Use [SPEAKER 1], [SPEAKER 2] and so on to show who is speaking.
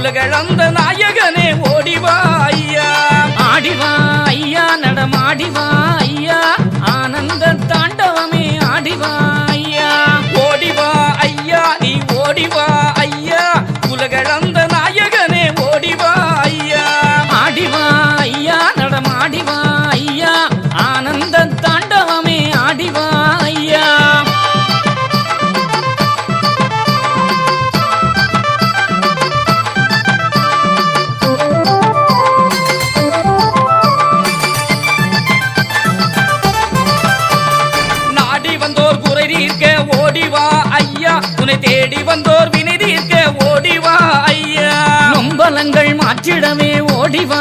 [SPEAKER 1] உலகளந்த நாயகனே ஓடிவா ஐயா.
[SPEAKER 2] ஆடிவா ஐயா நடமாடிவா ஐயா. ஆனந்த தாண்டவமே ஆடிவா ஐயா.
[SPEAKER 1] ஓடிவா ஐயா நீ ஓடிவா வந்தோர் குறை தீர்க்க ஓடிவா ஐயா. உன்னை தேடி வந்தோர் வினை தீர்க்க ஓடிவா ஐயா.
[SPEAKER 2] நொம்பலங்கள் மாற்றிடமே ஓடிவா